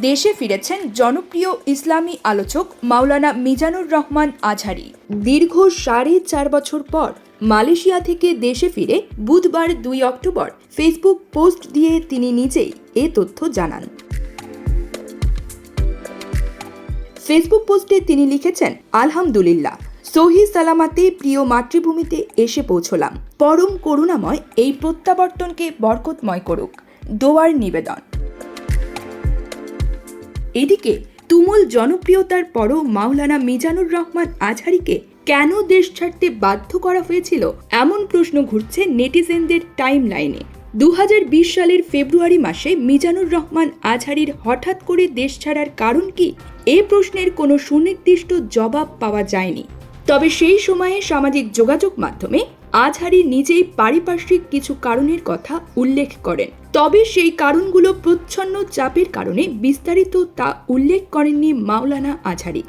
দেশে ফিরেছেন জনপ্রিয় ইসলামী আলোচক মাওলানা মিজানুর রহমান আজহারি। দীর্ঘ সাড়ে চার বছর পর মালয়েশিয়া থেকে দেশে ফিরে বুধবার দুই অক্টোবর ফেসবুক পোস্ট দিয়ে তিনি নিজেই এ তথ্য জানান। ফেসবুক পোস্টে তিনি লিখেছেন, আলহামদুলিল্লাহ সহি সালামাতে প্রিয় মাতৃভূমিতে এসে পৌঁছলাম। পরম করুণাময় এই প্রত্যাবর্তনকে বরকতময় করুক। দোয়ার নিবেদন। এদিকে তুমুল জনপ্রিয়তার পরও মাওলানা মিজানুর রহমান আজহারিকে কেন দেশ ছাড়তে বাধ্য করা হয়েছিল এমন প্রশ্ন ঘুরছে নেটিজেনদের টাইম লাইনে দু হাজার বিশ সালের ফেব্রুয়ারি মাসে মিজানুর রহমান আজহারির হঠাৎ করে দেশ ছাড়ার কারণ কি? এ প্রশ্নের কোনো সুনির্দিষ্ট জবাব পাওয়া যায়নি। তবে সেই সময়ে সামাজিক যোগাযোগ মাধ্যমে আজহারি নিজেই পারিপার্শ্বিক কিছু কারণের কথা উল্লেখ করেন। তবে সেই কারণগুলো প্রচ্ছন্ন চাপের কারণে বিস্তারিত তা উল্লেখ করেননি মাওলানা আজহারি।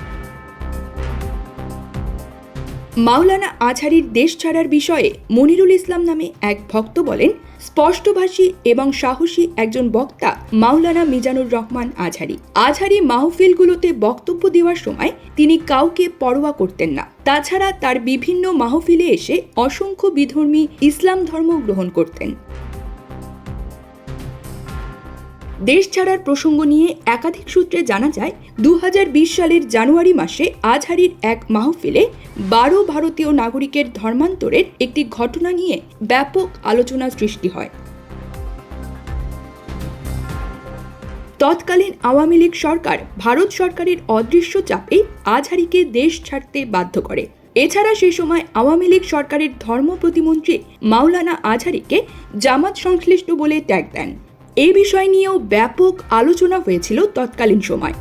মাওলানা আছারির দেশ ছাড়ার বিষয়ে মনিরুল ইসলাম নামে এক ভক্ত বলেন, স্পষ্টভাষী এবং সাহসী একজন বক্তা মাওলানা মিজানুর রহমান আঝারি আঝারি মাহফিলগুলোতে বক্তব্য দেওয়ার সময় তিনি কাউকে পরোয়া করতেন না। তাছাড়া তার বিভিন্ন মাহফিলে এসে অসংখ্য বিধর্মী ইসলাম ধর্ম গ্রহণ করতেন। দেশ ছাড়ার প্রসঙ্গ নিয়ে একাধিক সূত্রে জানা যায় দু হাজার বিশ সালের জানুয়ারি মাসে আজহারির এক মাহফিলে বারো ভারতীয় নাগরিকের ধর্মান্তরের একটি ঘটনা নিয়ে ব্যাপক আলোচনা সৃষ্টি হয়। তৎকালীন আওয়ামী লীগ সরকার ভারত সরকারের অদৃশ্য চাপে আজহারিকে দেশ ছাড়তে বাধ্য করে। এছাড়া সে সময় আওয়ামী লীগ সরকারের ধর্ম প্রতিমন্ত্রী মাওলানা আজহারিকে জামাত সংশ্লিষ্ট বলে ট্যাগ দেন। এই বিষয় নিয়েও ব্যাপক আলোচনা হয়েছিল তৎকালীন সময়।